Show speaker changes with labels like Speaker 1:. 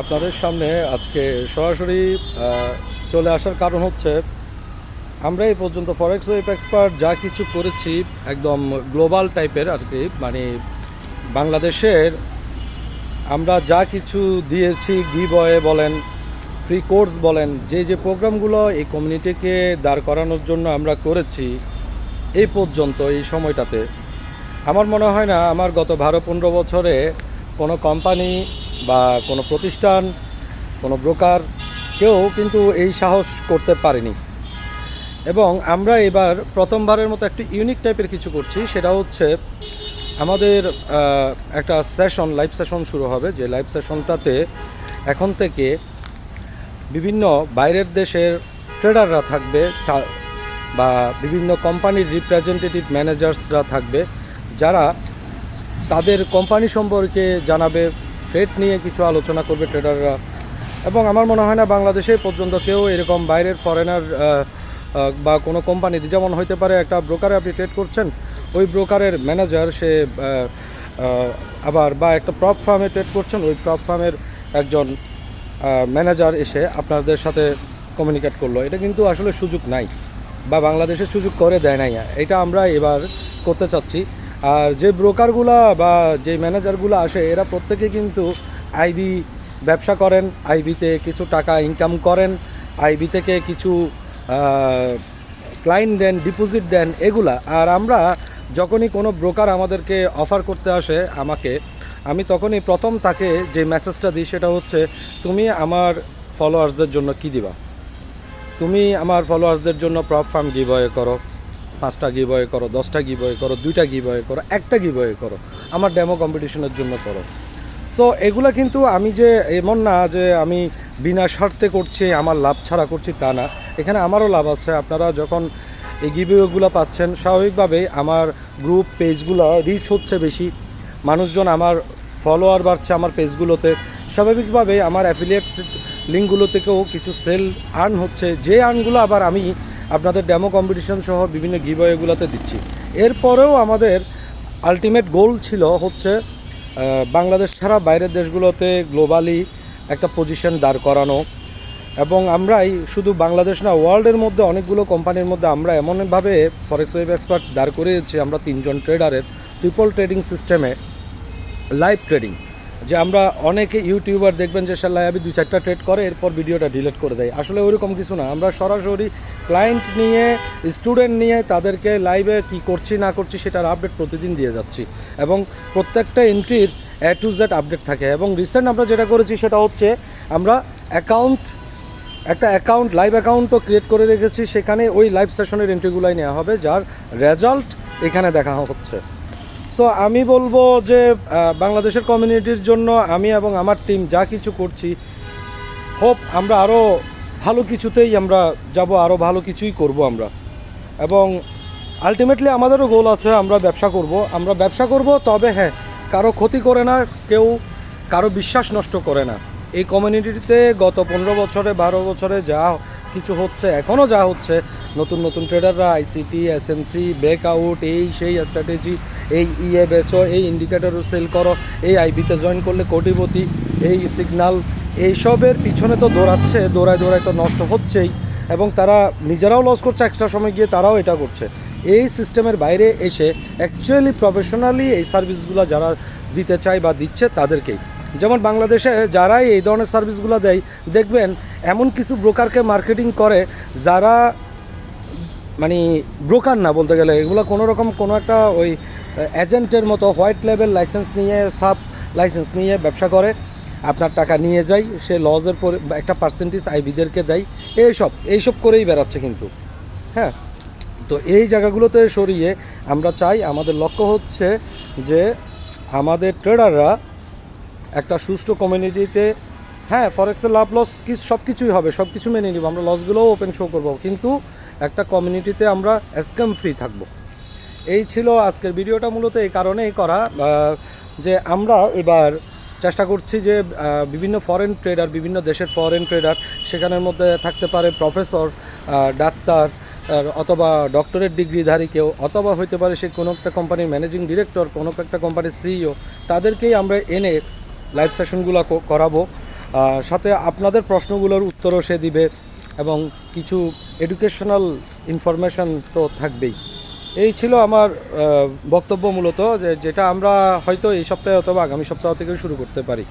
Speaker 1: আপনাদের সামনে আজকে সরাসরি চলে আসার কারণ হচ্ছে, আমরা এই পর্যন্ত ফরেক্স ওয়েব এক্সপার্ট যা কিছু করেছি, একদম গ্লোবাল টাইপের আর কি মানে বাংলাদেশের, আমরা যা কিছু দিয়েছি গিবয়ে বলেন ফ্রি কোর্স বলেন, যে যে প্রোগ্রামগুলো এই কমিউনিটিকে দাঁড় করানোর জন্য আমরা করেছি, এই পর্যন্ত, এই সময়টাতে, আমার মনে হয় না, আমার গত বারো পনেরো বছরে কোনো কোম্পানি বা কোনো প্রতিষ্ঠান, কোনো ব্রোকার, কেউ কিন্তু এই সাহস করতে পারেনি। এবং আমরা এবার প্রথমবারের মতো একটি ইউনিক টাইপের কিছু করছি, সেটা হচ্ছে আমাদের একটা সেশন লাইভ সেশন শুরু হবে। যে লাইভ সেশনটাতে এখন থেকে বিভিন্ন বাইরের দেশের ট্রেডাররা থাকবে বা বিভিন্ন কোম্পানির রিপ্রেজেন্টেটিভ ম্যানেজার্সরা থাকবে, যারা তাদের কোম্পানি সম্পর্কে জানাবে ট্রেড নিয়ে কিছু আলোচনা করবে ট্রেডাররা এবং আমার মনে হয় না বাংলাদেশে পর্যন্ত কেউ এরকম বাইরের ফরেনার বা কোনো কোম্পানি যেমন হইতে পারে একটা ব্রোকারে আপনি ট্রেড করছেন, ওই ব্রোকারের ম্যানেজার সে আবার বা একটা প্রপ ফার্মে ট্রেড করছেন, ওই প্রপ ফার্মের একজন ম্যানেজার এসে আপনাদের সাথে কমিউনিকেট করল। এটা কিন্তু আসলে সুযোগ নাই, বা বাংলাদেশে সুযোগ করে দেয় নাই। এটা আমরা এবার করতে চাচ্ছি। আর যে ব্রোকারগুলা বা যে ম্যানেজারগুলো আসে, এরা প্রত্যেকে কিন্তু আইবি ব্যবসা করেন, আইবিতে কিছু টাকা ইনকাম করেন, আইবি থেকে কিছু ক্লায়েন্ট দেন ডিপোজিট দেন, এগুলা। আর আমরা যখনই কোনো ব্রোকার আমাদেরকে অফার করতে আসে আমাকে, আমি তখনই প্রথম তাকে যে মেসেজটা দিই সেটা হচ্ছে, তুমি আমার ফলোয়ার্সদের জন্য কি দিবা? তুমি আমার ফলোয়ার্সদের জন্য প্রপ ফার্ম গিভওয়ে করো। পাঁচটা গিভওয়ে করো, দশটা গিভওয়ে করো, দুইটা গিভওয়ে করো, একটা গিভওয়ে করো, আমার ডেমো কম্পিটিশনের জন্য করো। সো এগুলো কিন্তু আমি যে, এমন না যে আমি বিনা স্বার্থে করছি, আমার লাভ ছাড়া করছি তা না। এখানে আমারও লাভ আছে। আপনারা যখন এই গিভওয়েগুলো পাচ্ছেন, স্বাভাবিকভাবেই আমার গ্রুপ পেজগুলো রিচ হচ্ছে বেশি। মানুষজন আমার ফলোয়ার বাড়ছে আমার পেজগুলোতে স্বাভাবিকভাবে আমার অ্যাফিলিয়েট লিঙ্কগুলো থেকেও কিছু সেল আর্ন হচ্ছে। যে আর্নগুলো আবার আমি আপনাদের ডেমো কম্পিটিশন সহ বিভিন্ন গিভওয়েগুলোতে দিচ্ছি। এরপরেও আমাদের আলটিমেট গোল ছিল হচ্ছে বাংলাদেশ ছাড়া বাইরের দেশগুলোতে গ্লোবালি একটা পজিশন দাঁড় করানো। এবং আমরাই শুধু বাংলাদেশ না ওয়ার্ল্ডের মধ্যে অনেকগুলো কোম্পানির মধ্যে আমরা এমনভাবে ফরেক্স ওয়েব এক্সপার্ট দাঁড় করিয়েছি, আমরা তিনজন ট্রেডারের ট্রিপল ট্রেডিং সিস্টেমে লাইভ ট্রেডিং যে আমরা অনেকে ইউটিউবার দেখবেন যে সাল্লাহ দুই চারটা ট্রেড করে, এরপর ভিডিওটা ডিলিট করে দেয়। আসলে ওইরকম কিছু না। আমরা সরাসরি ক্লায়েন্ট নিয়ে স্টুডেন্ট নিয়ে তাদেরকে লাইভে কি করছি, না করছি সেটার আপডেট প্রতিদিন দিয়ে যাচ্ছি। এবং প্রত্যেকটা এন্ট্রির এ টু জেড আপডেট থাকে। এবং রিসেন্ট আমরা যেটা করেছি সেটা হচ্ছে, আমরা অ্যাকাউন্ট একটা অ্যাকাউন্ট লাইভ অ্যাকাউন্টও ক্রিয়েট করে রেখেছি। সেখানে ওই লাইভ সেশনের এন্ট্রিগুলাই নেওয়া হবে, যার রেজাল্ট এখানে দেখা হচ্ছে। সো আমি বলব যে বাংলাদেশের কমিউনিটির জন্য আমি এবং আমার টিম যা কিছু করছি হোপ আমরা আরও ভালো কিছুতেই আমরা যাব আরও ভালো কিছুই করব আমরা। এবং আলটিমেটলি আমাদেরও গোল আছে, আমরা ব্যবসা করব। আমরা ব্যবসা করব, তবে হ্যাঁ কারও ক্ষতি করে না, কেউ কারও বিশ্বাস নষ্ট করে না। এই কমিউনিটিতে গত পনেরো বছরে, বারো বছরে যা কিছু হচ্ছে এখনও যা হচ্ছে নতুন নতুন ট্রেডাররা আইসিটি এসএমসি ব্রেক আউট এই সেই স্ট্র্যাটেজি এই ইয়ে বেচো, এই ইন্ডিকেটারও সেল করো, এই আইবিতে জয়েন করলে কোটিপতি, এই সিগনাল এইসবের পিছনে তো দৌড়াচ্ছে, দৌড়ায় দৌড়ায় তো নষ্ট হচ্ছেই এবং তারা নিজেরাও লস করছে এক্সট্রা সময় গিয়ে তারাও এটা করছে। এই সিস্টেমের বাইরে এসে অ্যাকচুয়ালি প্রফেশনালি এই সার্ভিসগুলো যারা দিতে চায় বা দিচ্ছে তাদেরকেই। যেমন বাংলাদেশে যারাই এই ধরনের সার্ভিসগুলো দেয়, দেখবেন এমন কিছু ব্রোকারকে মার্কেটিং করে, যারা মানে ব্রোকার না বলতে গেলে, এগুলো কোনো রকম কোনো একটা ওই এজেন্টের মতো হোয়াইট লেভেল লাইসেন্স নিয়ে সাব লাইসেন্স নিয়ে ব্যবসা করে। আপনার টাকা নিয়ে যায়, সে লজের পরে একটা পার্সেন্টেজ আইবিদেরকে দেয়। এইসব এইসব করেই বেড়াচ্ছে কিন্তু। হ্যাঁ? তো এই জায়গাগুলোতে সরিয়ে আমরা চাই, আমাদের লক্ষ্য হচ্ছে যে আমাদের ট্রেডাররা একটা সুষ্ঠু কমিউনিটিতে হ্যাঁ ফরেক্সের লাভ লস কি সব কিছুই হবে সব কিছু মেনে নিব, আমরা লসগুলোও ওপেন শো করব। কিন্তু একটা কমিউনিটিতে আমরা স্ক্যাম ফ্রি থাকব। এই ছিল আজকের ভিডিওটা মূলত এই কারণেই করা যে আমরা এবার চেষ্টা করছি যে বিভিন্ন ফরেন ট্রেডার বিভিন্ন দেশের ফরেন ট্রেডার সেখানের মধ্যে থাকতে পারে প্রফেসর ডাক্তার অথবা ডক্টরেট ডিগ্রিধারী কেউ, অথবা হইতে পারে সে কোনো একটা কোম্পানির ম্যানেজিং ডিরেক্টর কোনো একটা কোম্পানির সিইও তাদেরকেই আমরা এনে লাইভ সেশনগুলো করাবো। সাথে আপনাদের প্রশ্নগুলোর উত্তরও সে দিবে। এবং কিছু এডুকেশনাল ইনফরমেশন তো থাকবেই। এই ছিল আমার বক্তব্য মূলত যে, যেটা আমরা হয়তো এই সপ্তাহে অথবা আগামী সপ্তাহ থেকে শুরু করতে পারি।